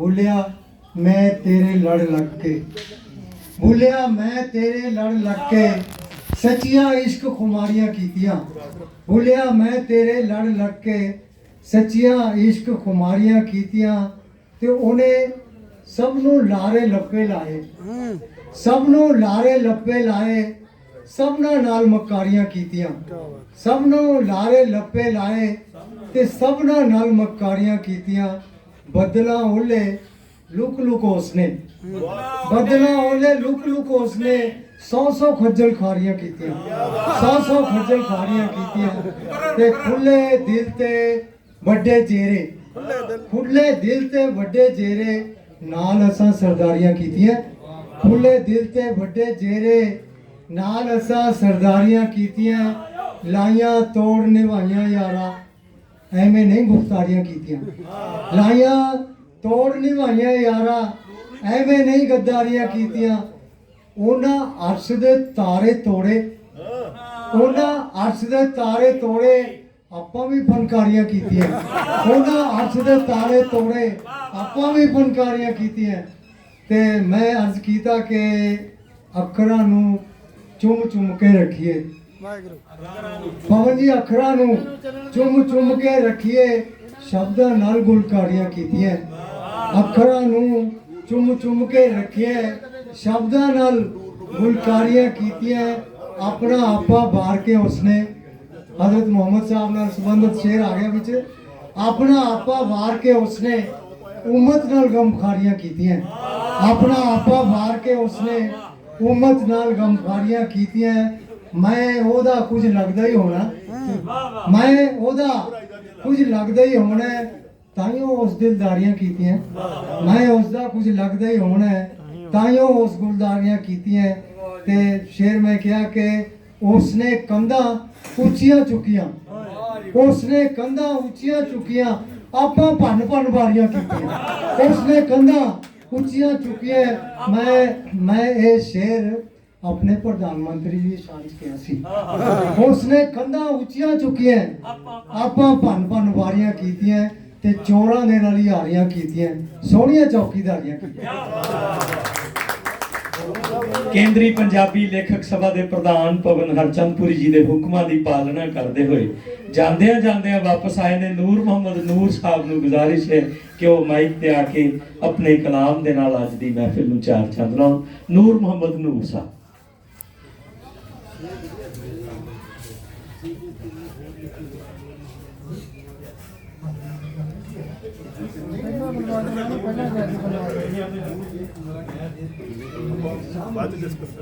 ਬੋਲਿਆ, ਮੈਂ ਤੇਰੇ ਲੜ ਲੱਗ ਕੇ। ਬੋਲਿਆ, ਮੈਂ ਤੇਰੇ ਲੜ ਲੱਗ ਕੇ। ਸੱਚੀਆਂ ਇਸ਼ਕ ਖੁਮਾਰੀਆਂ ਕੀਤੀਆਂ। ਬੋਲਿਆ, ਮੈਂ ਤੇਰੇ ਲੜ ਲੱਗ ਕੇ। ਸੱਚੀਆਂ ਇਸ਼ਕ ਖੁਮਾਰੀਆਂ ਕੀਤੀਆਂ ਤੇ ਉਹਨੇ ਸਭ ਨੂੰ ਲਾਰੇ ਲੱਪੇ ਲਾਏ। ਸਭ ਨੂੰ ਲਾਰੇ ਲੱਪੇ ਲਾਏ, ਸਭਨਾਂ ਨਾਲ ਮਕਾਰੀਆਂ ਕੀਤੀਆਂ। ਸਭ ਨੂੰ ਲਾਰੇ ਲੱਪੇ ਲਾਏ ਤੇ ਸਭਨਾਂ ਨਾਲ ਮਕਾਰੀਆਂ ਕੀਤੀਆਂ। ਬਦਲਾ ਉਹਲੇ ਲੁਕ ਲੁਕ ਉਸਨੇ। ਬਦਲਾ ਉਹਲੇ ਲੁਕ ਲੁਕ ਉਸਨੇ ਸੌ ਸੌ ਖੱਜਲ ਖਾਰੀਆਂ ਕੀਤੀਆਂ। ਸੌ ਸੌ ਖੱਜਲ ਖਾਰੀਆਂ ਕੀਤੀਆਂ। ਤੇ ਖੁੱਲੇ ਦਿਲ ਤੇ ਵੱਡੇ ਚਿਹਰੇ। ਖੁੱਲੇ ਦਿਲ ਤੇ ਵੱਡੇ ਚਿਹਰੇ ਨਾਲ ਅਸਾਂ ਸਰਦਾਰੀਆਂ ਕੀਤੀਆਂ। ਖੁੱਲੇ ਦਿਲ ਤੇ ਵੱਡੇ ਚਿਹਰੇ ਨਾਲ ਅਸਾਂ ਸਰਦਾਰੀਆਂ ਕੀਤੀਆਂ। ਲਾਈਆਂ ਤੋੜ ਨਿਭਾਈਆਂ ਯਾਰਾ। ਐਵੇਂ ਨਹੀਂ ਗੁਫਤਾਰੀਆਂ ਕੀਤੀਆਂ। ਲਾਈਆਂ ਤੋੜ ਨਿਭਾਈਆਂ ਯਾਰਾ, ਐਵੇਂ ਨਹੀਂ ਗੱਦਾਰੀਆਂ ਕੀਤੀਆਂ। ਉਹਨਾਂ ਅਰਸ਼ ਦੇ ਤਾਰੇ ਤੋੜੇ। ਉਹਨਾਂ ਅਰਸ਼ ਦੇ ਤਾਰੇ ਤੋੜੇ, ਆਪਾਂ ਵੀ ਫਨਕਾਰੀਆਂ ਕੀਤੀਆਂ। ਉਹਨਾਂ ਅਰਸ਼ ਦੇ ਤਾਰੇ ਤੋੜੇ, ਆਪਾਂ ਵੀ ਫਨਕਾਰੀਆਂ ਕੀਤੀਆਂ। ਤੇ ਮੈਂ ਅਰਜ਼ ਕੀਤਾ ਕਿ ਅੱਖਰਾਂ ਨੂੰ ਚੁੰਮ ਚੁੰਮ ਕੇ ਰੱਖੀਏ। ਪਵਨ ਜੀ ਅੱਖਰਾਂ ਨੂੰ ਚੁੰਮ ਚੁੰਮ ਕੇ ਰੱਖੀਏ, ਸ਼ਬਦਾਂ ਨਾਲ ਗੁਲਕਾਰੀਆਂ ਕੀਤੀਆਂ। ਅੱਖਰਾਂ ਨੂੰ ਚੁੰਮ ਚੁੰਮ ਕੇ ਰੱਖੀਏ, ਸ਼ਬਦਾਂ ਨਾਲ ਗੁਲਕਾਰੀਆਂ ਕੀਤੀਆਂ। ਆਪਣਾ ਆਪਾ ਬਾਰ ਕੇ ਉਸਨੇ ਹਜ਼ਰਤ ਮੁਹੰਮਦ ਸਾਹਿਬ ਨਾਲ ਸੰਬੰਧਿਤ ਸ਼ੇਰ ਆ ਗਿਆ ਵਿੱਚ। ਆਪਣਾ ਆਪਾ ਵਾਰ ਕੇ ਉਸਨੇ ਉਮਤ ਨਾਲ ਗਮਖਾਰੀਆਂ ਕੀਤੀਆਂ। ਆਪਣਾ ਆਪਾ ਵਾਰ ਕੇ ਉਸਨੇ ਉਮਤ ਨਾਲ ਗਮਖਾਰੀਆਂ ਕੀਤੀਆਂ। ਮੈਂ ਉਹਦਾ ਕੁਝ ਲੱਗਦਾ ਹੀ ਹੋਣਾ। ਮੈਂ ਉਹਦਾ ਕੁਝ ਲੱਗਦਾ ਹੀ ਹੋਣਾ ਤਾਈਓ ਉਸ ਦਿਲਦਾਰੀਆਂ ਕੀਤੀਆਂ ਮੈਂ ਉਸ ਦਾ ਕੁਝ ਲੱਗਦਾ ਹੀ ਹੋਣਾ ਤਾਈਓ ਉਸ ਗੁਲਦਾਰੀਆਂ ਕੀਤੀਆਂ ਤੇ ਸ਼ੇਰ ਮੈਂ ਕਿਹਾ ਕਿ ਉਸਨੇ ਕੰਧਾਂ ਉੱਚੀਆਂ ਚੁੱਕੀਆਂ। ਉਸਨੇ ਕੰਧਾਂ ਉੱਚੀਆਂ ਚੁੱਕੀਆਂ, ਆਪਾਂ ਭੰਨ ਭੰਨ ਵਾਰੀਆਂ ਕੀਤੀਆਂ ਉਸਨੇ ਕੰਧਾਂ ਉੱਚੀਆਂ ਚੁੱਕੀਆਂ ਮੈਂ ਮੈਂ ਇਹ ਸ਼ੇਰ ਆਪਣੇ ਪ੍ਰਧਾਨ ਮੰਤਰੀ ਜੀ ਸ਼ਾਨ ਚ ਕਿਹਾ ਸੀ। ਉਸਨੇ ਕੰਧਾਂ ਉੱਚੀਆਂ ਚੁੱਕੀਆਂ। ਆਪਾਂ ਭੰਨ ਭੰਨ ਵਾਰੀਆਂ ਕੀਤੀਆਂ ਤੇ ਚੋਰਾਂ ਦੇ ਨਾਲ ਹੀ ਹਾਰੀਆਂ ਕੀਤੀਆਂ। ਸੋਹਣੀਆਂ ਚੌਕੀਦਾਰੀਆਂ ਕੀਤੀਆਂ। ਕੇਂਦਰੀ ਪੰਜਾਬੀ ਲੇਖਕ ਸਭਾ ਦੇ ਪ੍ਰਧਾਨ ਪਵਨ ਹਰਚੰਦਪੁਰੀ ਜੀ ਦੇ ਹੁਕਮਾਂ ਦੀ ਪਾਲਣਾ ਕਰਦੇ ਹੋਏ ਜਾਂਦਿਆਂ ਜਾਂਦਿਆਂ ਵਾਪਸ ਆਏ ਨੇ ਨੂਰ ਮੁਹੰਮਦ ਨੂਰ ਸਾਹਿਬ ਨੂੰ ਗੁਜ਼ਾਰਿਸ਼ ਹੈ ਕਿ ਉਹ ਮਾਈਕ ਤੇ ਆ ਕੇ ਆਪਣੇ ਕਲਾਮ ਦੇ ਨਾਲ ਅੱਜ ਦੀ ਮਹਿਫਿਲ ਨੂੰ ਚਾਰ ਚੰਦ ਲਾਉਣ। ਨੂਰ ਮੁਹੰਮਦ ਨੂਰ ਸਾਹਿਬ।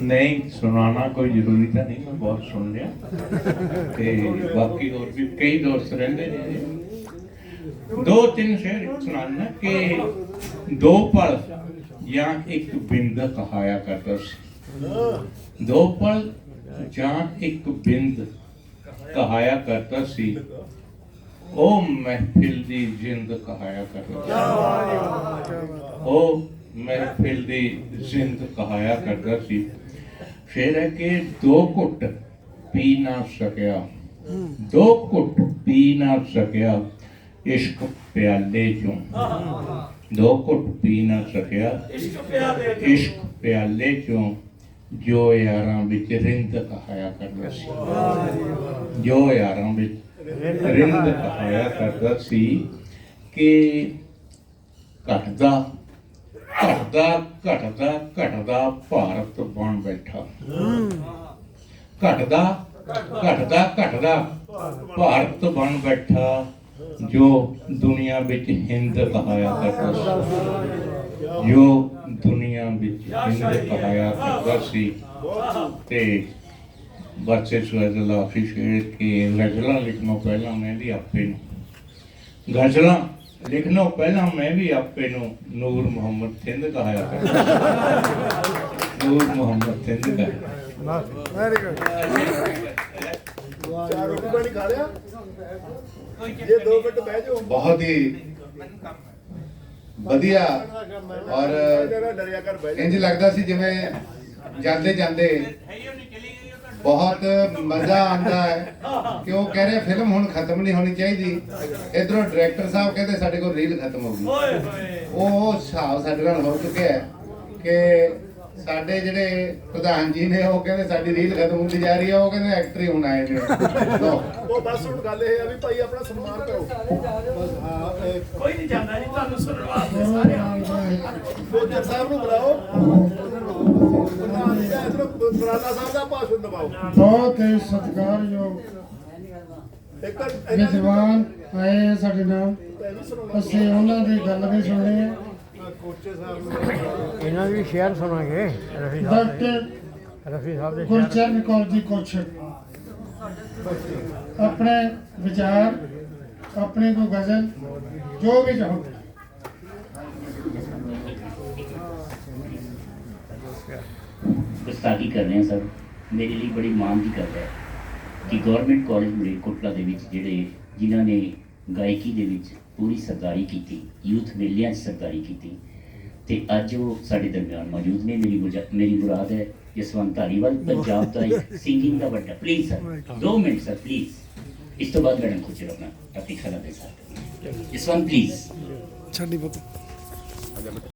ਨਹੀਂ ਸੁਣਾਉਣਾ ਕੋਈ ਜ਼ਰੂਰੀ ਤਾਂ ਨਹੀਂ ਮੈਂ ਬਹੁਤ ਸੁਣ ਲਿਆ ਤੇ ਬਾਕੀ ਹੋਰ ਵੀ ਕਈ ਦੋਸਤ ਰਹਿੰਦੇ ਨੇ ਦੋ ਤਿੰਨ ਸ਼ੇਰ ਸੁਣਾਉਣਾ ਕਿ ਦੋ ਪਲ ਜਾਂ ਇੱਕ ਬਿੰਦ ਕਹਾਇਆ ਕਰਦਾ ਸੀ ਦੋ ਪਲ ਜਾਂ ਇੱਕ ਬਿੰਦ ਕਹਾਇਆ ਕਰਦਾ ਸੀ। ਉਹ ਮਹਿਫਿਲ ਦੀ ਜਿੰਦ ਕਹਾਇਆ ਕਰਦਾ ਸੀ। ਉਹ ਮਹਿਫਿਲ ਦੀ ਜ਼ਿੰਦ ਕਹਾਇਆ ਕਰਦਾ ਸੀ। ਫਿਰ ਹੈ ਕਿ ਦੋ ਘੁੱਟ ਪੀ ਨਾ ਸਕਿਆ। ਦੋ ਘੁੱਟ ਪੀ ਨਾ ਸਕਿਆ ਇਸ਼ਕ ਪਿਆਲੇ ਚੋਂ। ਦੋ ਘੁੱਟ ਪੀ ਨਾ ਸਕਿਆ ਇਸ਼ਕ ਪਿਆਲੇ ਚੋਂ। ਜੋ ਯਾਰਾਂ ਵਿੱਚ ਰਿੰਦ ਕਹਾਇਆ ਕਰਦਾ ਸੀ। ਜੋ ਯਾਰਾਂ ਵਿੱਚ ਰਿੰਦ ਕਹਾਇਆ ਕਰਦਾ ਸੀ ਕਿ ਘਟਦਾ ਘਟਦਾ ਘਟਦਾ ਘਟਦਾ ਭਾਰਤ ਬਣ ਬੈਠਾ। ਘਟਦਾ ਘਟਦਾ ਘਟਦਾ ਭਾਰਤ ਬਣ ਬੈਠਾ ਜੋ ਦੁਨੀਆ ਵਿੱਚ ਹਿੰਦ ਕਹਾਇਆ ਕਰਦਾ ਸੀ। ਜੋ ਦੁਨੀਆ ਵਿੱਚ ਹਿੰਦ ਕਹਾਇਆ ਕਰਦਾ ਸੀ ਤੇ ਬੱਚੇ ਸੁਹੇਲ ਆਫਿਸ ਕੇ ਗਜ਼ਲਾਂ ਲਿਖਣੋਂ ਪਹਿਲਾਂ ਮੈਂ ਵੀ ਆਪੇ ਨੂੰ ਗਜ਼ਲਾਂ ਲਿਖਣੋਂ ਪਹਿਲਾਂ ਮੈਂ ਵੀ ਆਪੇ ਨੂੰ ਨੂਰ ਮੁਹੰਮਦ ਥਿੰਦ ਕਹਾਇਆ ਕਰਦਾ ਨੂਰ ਮੁਹੰਮਦ ਥਿੰਦ ਕਹਾਇਆ ਵੈਰੀ ਗੁੱਡ ਚਾਰ ਰੋਟੀ ਪਾਣੀ ਖਾ ਲਿਆ? ਜੇ 2 ਮਿੰਟ ਬਹਿ ਜਾਓ। ਬਹੁਤ ਹੀ ਵਧੀਆ। ਔਰ ਇੰਜ ਲੱਗਦਾ ਸੀ ਜਿਵੇਂ ਜਾਂਦੇ ਜਾਂਦੇ ਬਹੁਤ ਮਜ਼ਾ ਆਉਂਦਾ ਹੈ। ਕਿ ਉਹ ਕਹਿ ਰਹੇ ਫਿਲਮ ਹੁਣ ਖਤਮ ਨਹੀਂ ਹੋਣੀ ਚਾਹੀਦੀ। ਇਧਰੋਂ ਡਾਇਰੈਕਟਰ ਸਾਹਿਬ ਕਹਿੰਦੇ ਸਾਡੇ ਕੋਲ ਰੀਲ ਖਤਮ ਹੋ ਗਈ। ਉਹ ਹਿਸਾਬ ਸਾਡੇ ਨਾਲ ਹੋ ਚੁੱਕਿਆ ਹੈ ਕਿ ਸਾਡੇ ਜਿਹੜੇ ਪ੍ਰਧਾਨ ਜੀ ਨੇ ਉਹ ਕਹਿੰਦੇ ਸਾਡੀ ਰੀਲ ਖਤਮ ਹੁੰਦੀ ਜਾ ਰਹੀ ਹੈ ਉਹ ਕਹਿੰਦੇ ਐਕਟਰ ਹੀ ਹੁਣ ਆਏ ਨੇ। ਲਓ। ਉਹ ਬਸ ਹੁਣ ਗੱਲ ਇਹ ਆ ਵੀ ਭਾਈ ਆਪਣਾ ਸਨਮਾਨ ਕਰੋ। ਬਸ ਹਾਂ ਇਹ ਕੋਈ ਨਹੀਂ ਜਾਂਦਾ ਜੀ ਤੁਹਾਨੂੰ ਸੁਣਨ ਵਾਸਤੇ ਸਾਰੇ ਫੌਜਰ ਸਾਹਿਬ ਨੂੰ ਬੁਲਾਓ। ਪ੍ਰਧਾਨ ਜੀ ਦਾ ਇਧਰੋਂ ਸਾਹਿਬ ਦਾ ਭਾਸ਼ਣ ਦਬਾਓ ਬਹੁਤ ਹੀ ਸਤਿਕਾਰਯੋਗ ਦੀ ਵਿਦਵਾਨ ਆਏ ਸਾਡੇ ਨਾਲ। ਅਸੀਂ ਉਹਨਾਂ ਦੀ ਗੱਲ ਵੀ ਸੁਣਨੀ ਹੈ। ਇਹਨਾਂ ਦੀ ਸ਼ੇਅਰ ਸੁਣਾਂਗੇ ਰਫੀ ਸਾਹਿਬ ਡਾਕਟਰ ਦੇ ਰਫੀ ਸਾਹਿਬ ਦੇ ਸ਼ੇਅਰ ਗੁਰਚਰਨ ਕੌਰ ਜੀ ਕੁਛ ਆਪਣੇ ਵਿਚਾਰ ਆਪਣੀ ਕੋਈ ਗਜ਼ਲ ਜੋ ਵੀ ਚਾਹੋ ਗੁਸਤਾਖੀ ਕਰ ਰਹੇ ਹਾਂ ਸਰ ਮੇਰੇ ਲਈ ਬੜੀ ਮਾਣ ਦੀ ਗੱਲ ਹੈ ਕਿ ਗਵਰਨਮੈਂਟ ਕਾਲਜ ਮਲੇਰਕੋਟਲਾ ਦੇ ਵਿੱਚ ਜਿਹੜੇ ਜਿਨ੍ਹਾਂ ਨੇ ਗਾਇਕੀ ਦੇ ਵਿੱਚ ਪੂਰੀ ਸਰਦਾਰੀ ਕੀਤੀ, ਯੂਥ ਮੇਲਿਆਂ 'ਚ ਸਰਦਾਰੀ ਕੀਤੀ। ਤੇ ਅੱਜ ਉਹ ਸਾਡੇ ਦਰਮਿਆਨ ਮੌਜੂਦ ਨੇ। ਮੇਰੀ ਮੇਰੀ ਮੁਰਾਦ ਹੈ ਜਸਵੰਤ ਧਾਰੀਵਾਲ, ਪੰਜਾਬ ਦਾ ਇੱਕ ਸਿੰਗਿੰਗ ਦਾ ਵੱਡਾ। ਪਲੀਜ਼ ਸਰ ਦੋ ਮਿੰਟ ਸਰ ਪਲੀਜ਼ ਇਸ ਤੋਂ ਬਾਅਦ ਮੈਡਮ ਖੁਚਰ ਆਪਣਾ ਆਪਣੀ ਖਲਾ ਦੇ ਸਾਥ। ਜਸਵੰਤ ਪਲੀਜ਼